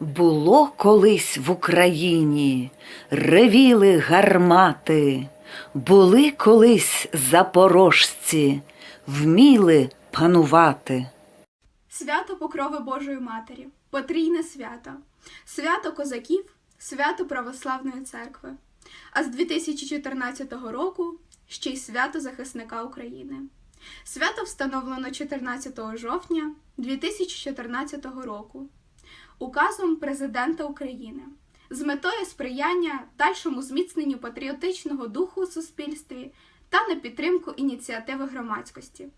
Було колись в Україні, ревіли гармати, були колись запорожці, вміли панувати. Свято Покрови Божої Матері, потрійне свято, свято козаків, свято Православної церкви. А з 2014 року ще й свято захисника України. Свято встановлено 14 жовтня 2014 року указом Президента України з метою сприяння дальшому зміцненню патріотичного духу у суспільстві та на підтримку ініціативи громадськості.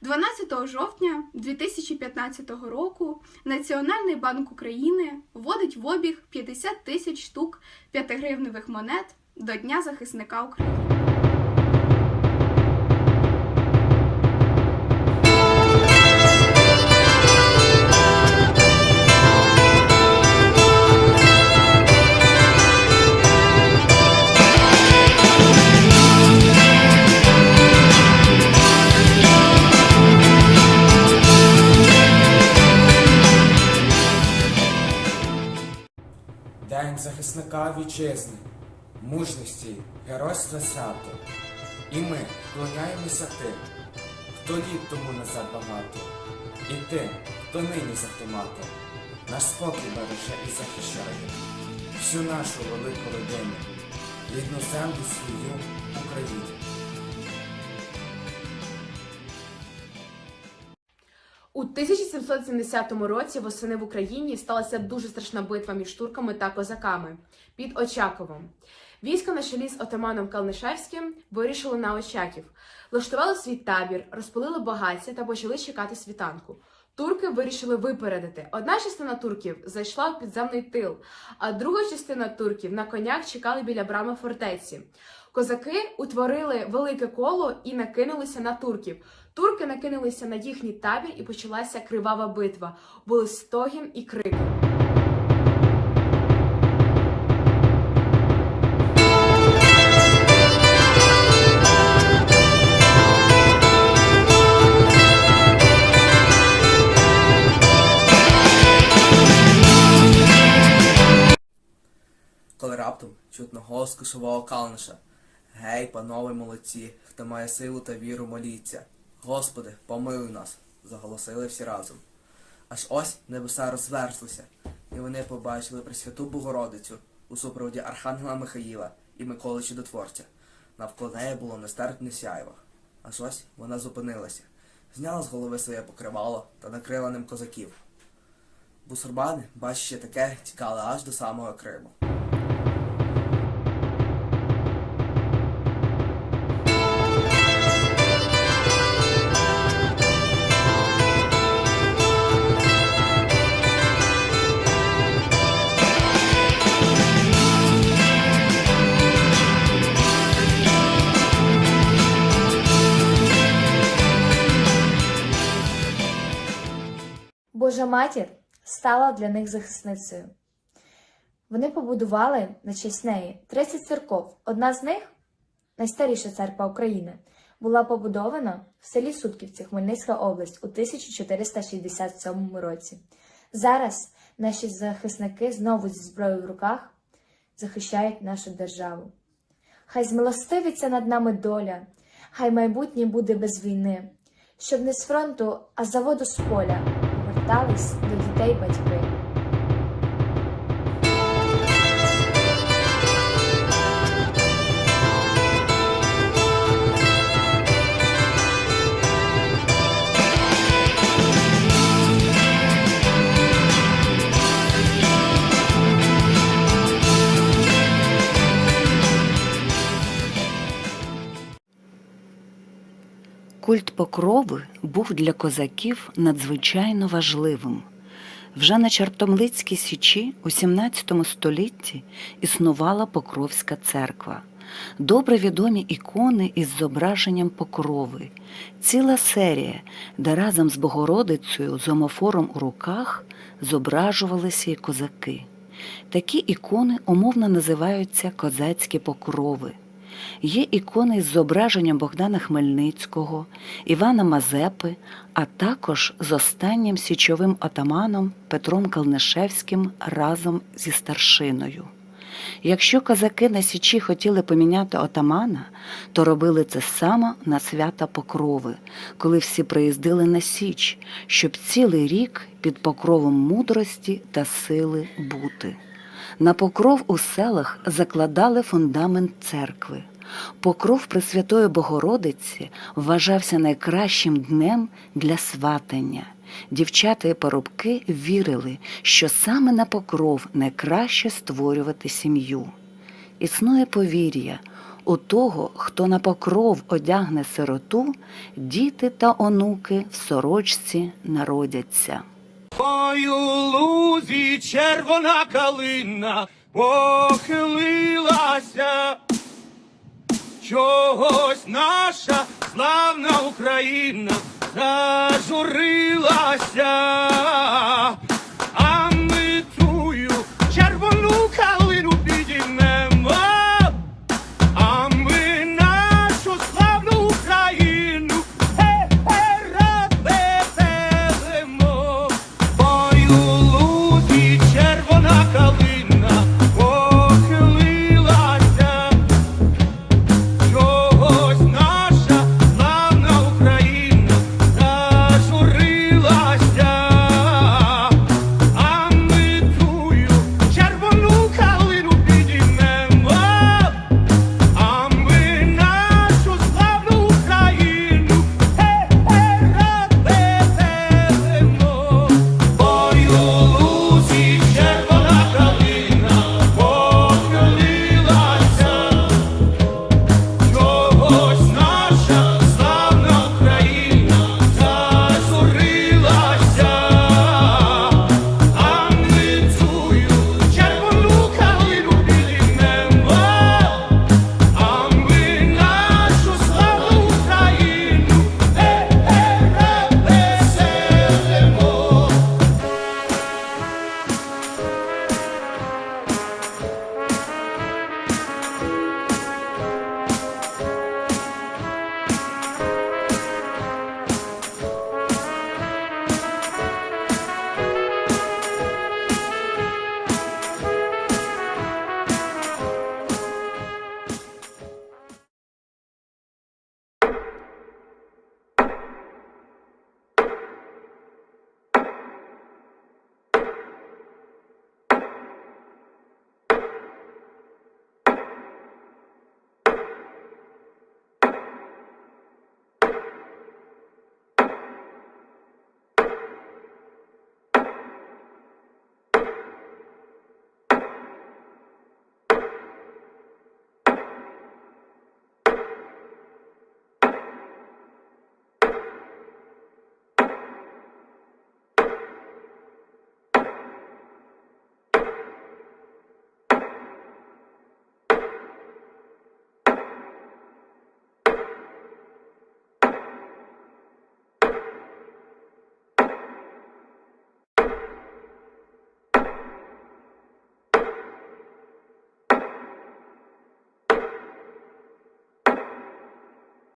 12 жовтня 2015 року Національний банк України вводить в обіг 50 тисяч штук 5-гривневих монет до Дня захисника України. День захисника вітчизни, мужності, геройства свято. І ми вклоняємося тим, хто літ тому назад багато, і тим, хто нині з автоматом, наш спокій береже і захищає, всю нашу велику родину, рідну землю свою Україну. У 1770 році восени в Україні сталася дуже страшна битва між турками та козаками під Очаковом. Війська на чолі з отаманом Калнишевським вирішили на Очаків, влаштували свій табір, розпалили багаття та почали чекати світанку. Турки вирішили випередити. Одна частина турків зайшла в підземний тил, а друга частина турків на конях чекали біля брами фортеці. Козаки утворили велике коло і накинулися на турків. Турки накинулися на їхній табір і почалася кривава битва. Були стогін і крики. коли раптом чутно голос кошового калниша. Гей, панове молодці, хто має силу та віру, моліться. Господи, помилуй нас, заголосили всі разом. Аж ось небеса розверзлися, і вони побачили Пресвяту Богородицю у супроводі Архангела Михаїла і Миколи Чудотворця. Навколо неї було нестерпне сяйво. Аж ось вона зупинилася, зняла з голови своє покривало та накрила ним козаків. Бусурбани, бачачи таке, тікали аж до самого Криму. Божа матір стала для них захисницею. Вони побудували на честь неї 30 церков. Одна з них, найстаріша церква України, була побудована в селі Сутківці, Хмельницька область у 1467 році. Зараз наші захисники знову зі зброєю в руках захищають нашу державу. Хай змилостивиться над нами доля, хай майбутнє буде без війни, щоб не з фронту, а заводу з поля Dallas do Debate Break. Культ покрови був для козаків надзвичайно важливим. Вже на Чартомлицькій січі у 17 столітті існувала Покровська церква. Добре відомі ікони із зображенням покрови, ціла серія, де разом з Богородицею з омофором у руках зображувалися й козаки. Такі ікони умовно називаються козацькі покрови. Є ікони з зображенням Богдана Хмельницького, Івана Мазепи, а також з останнім січовим отаманом Петром Калнишевським разом зі старшиною. Якщо козаки на Січі хотіли поміняти отамана, то робили це саме на свята Покрови, коли всі приїздили на Січ, щоб цілий рік під покровом мудрості та сили бути. На покров у селах закладали фундамент церкви. Покров Пресвятої Богородиці вважався найкращим днем для сватання. Дівчата і парубки вірили, що саме на покров найкраще створювати сім'ю. Існує повір'я у того, хто на покров одягне сироту, діти та онуки в сорочці народяться. Ой, лузі червона калина похилилася. Чогось наша славна Україна зажурилася.